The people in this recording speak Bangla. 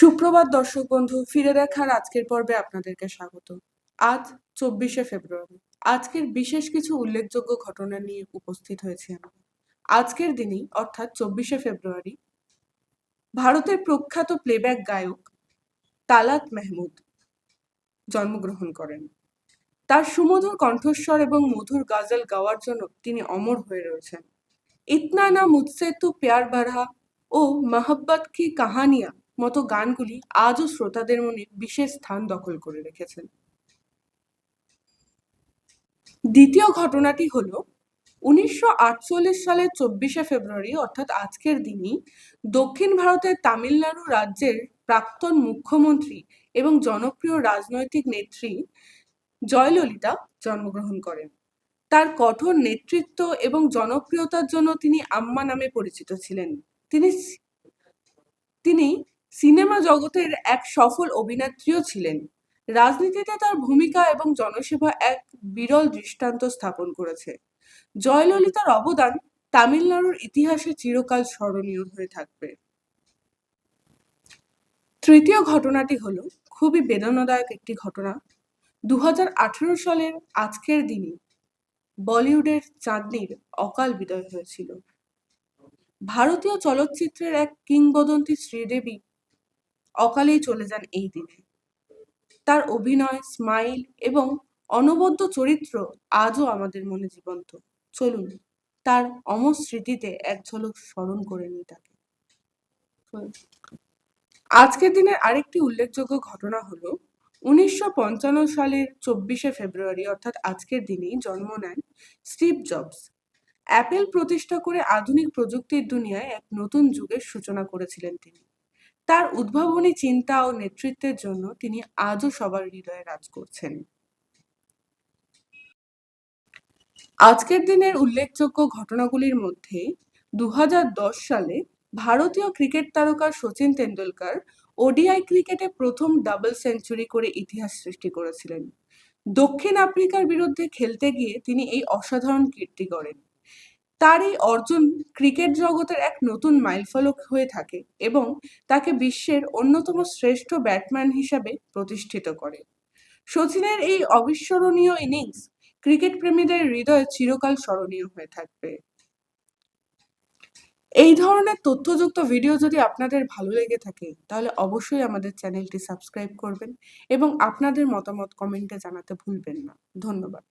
সুপ্রভাত দর্শক বন্ধু, ফিরে দেখার আজকের পর্বে আপনাদেরকে স্বাগত। আজ চব্বিশে ফেব্রুয়ারি। আজকের বিশেষ কিছু উল্লেখযোগ্য ঘটনা নিয়ে উপস্থিত হয়েছি আমরা। আজকের দিনেই, অর্থাৎ চব্বিশে ফেব্রুয়ারি, ভারতের প্রখ্যাত প্লেব্যাক গায়ক তালাত মেহমুদ জন্মগ্রহণ করেন। তার সুমধুর কণ্ঠস্বর এবং মধুর গাজল গাওয়ার জন্য তিনি অমর হয়ে রয়েছেন। ইতনা না মুঝসে তু প্যার বাড়া ও মহব্বত কি কাহানিয়া মতো গানগুলি আজও শ্রোতাদের মনে বিশেষ স্থান দখল করে রেখেছেন। দ্বিতীয় ঘটনাটি হলো, উনিশশো সালের চব্বিশে ফেব্রুয়ারি, অর্থাৎ আজকের দিনই, দক্ষিণ ভারতের তামিলনাড়ু রাজ্যের প্রাক্তন মুখ্যমন্ত্রী এবং জনপ্রিয় রাজনৈতিক নেত্রী জয়ললিতা জন্মগ্রহণ করেন। তার কঠোর নেতৃত্ব এবং জনপ্রিয়তার জন্য তিনি আম্মা নামে পরিচিত ছিলেন। তিনি তিনি সিনেমা জগতের এক সফল অভিনেত্রীও ছিলেন। রাজনীতিতে তার ভূমিকা এবং জনসেবা এক বিরল দৃষ্টান্ত স্থাপন করেছে। জয়ললিতার অবদান তামিলনাড়ুর ইতিহাসে চিরকাল স্মরণীয় হয়ে থাকবে। তৃতীয় ঘটনাটি হলো খুবই বেদনাদায়ক একটি ঘটনা। দু হাজার আঠারো সালের আজকের দিনে বলিউডের চাঁদনির অকাল বিদায় হয়েছিল। ভারতীয় চলচ্চিত্রের এক কিংবদন্তি শ্রীদেবী অকালেই চলে যান এই দিনে। তার অভিনয় স্মাইল এবং অনবদ্য চরিত্র আজও আমাদের মনে জীবন্ত। চলুন, তার অমর স্মৃতিতে এক ঝলক স্মরণ করে নিই তাকে। আজকের দিনের আরেকটি উল্লেখযোগ্য ঘটনা হলো, উনিশশো সালের চব্বিশে ফেব্রুয়ারি, অর্থাৎ আজকের দিনেই জন্ম নেন স্টিভ জবস। অ্যাপেল প্রতিষ্ঠা করে আধুনিক প্রযুক্তির দুনিয়ায় এক নতুন যুগের সূচনা করেছিলেন তিনি। তার উদ্ভাবনী চিন্তা ও নেতৃত্বের জন্য তিনি আজও সবার হৃদয়ে রাজ করছেন। আজকের দিনের উল্লেখযোগ্য ঘটনাগুলির মধ্যে দু হাজার দশ সালে ভারতীয় ক্রিকেট তারকা সচিন তেন্ডুলকর ওডিআই ক্রিকেটে প্রথম ডাবল সেঞ্চুরি করে ইতিহাস সৃষ্টি করেছিলেন। দক্ষিণ আফ্রিকার বিরুদ্ধে খেলতে গিয়ে তিনি এই অসাধারণ কীর্তি করেন তার এই অর্জন ক্রিকেট জগতের এক নতুন মাইলফলক হয়ে থাকে এবং তাকে বিশ্বের অন্যতম শ্রেষ্ঠ ব্যাটম্যান হিসাবে প্রতিষ্ঠিত করে। সচিনের এই অবিস্মরণীয় ইনিংস ক্রিকেট প্রেমীদের হৃদয়ে চিরকাল স্মরণীয় হয়ে থাকবে। এই ধরনের তথ্যযুক্ত ভিডিও যদি আপনাদের ভালো লেগে থাকে, তাহলে অবশ্যই আমাদের চ্যানেলটি সাবস্ক্রাইব করবেন এবং আপনাদের মতামত কমেন্টে জানাতে ভুলবেন না। ধন্যবাদ।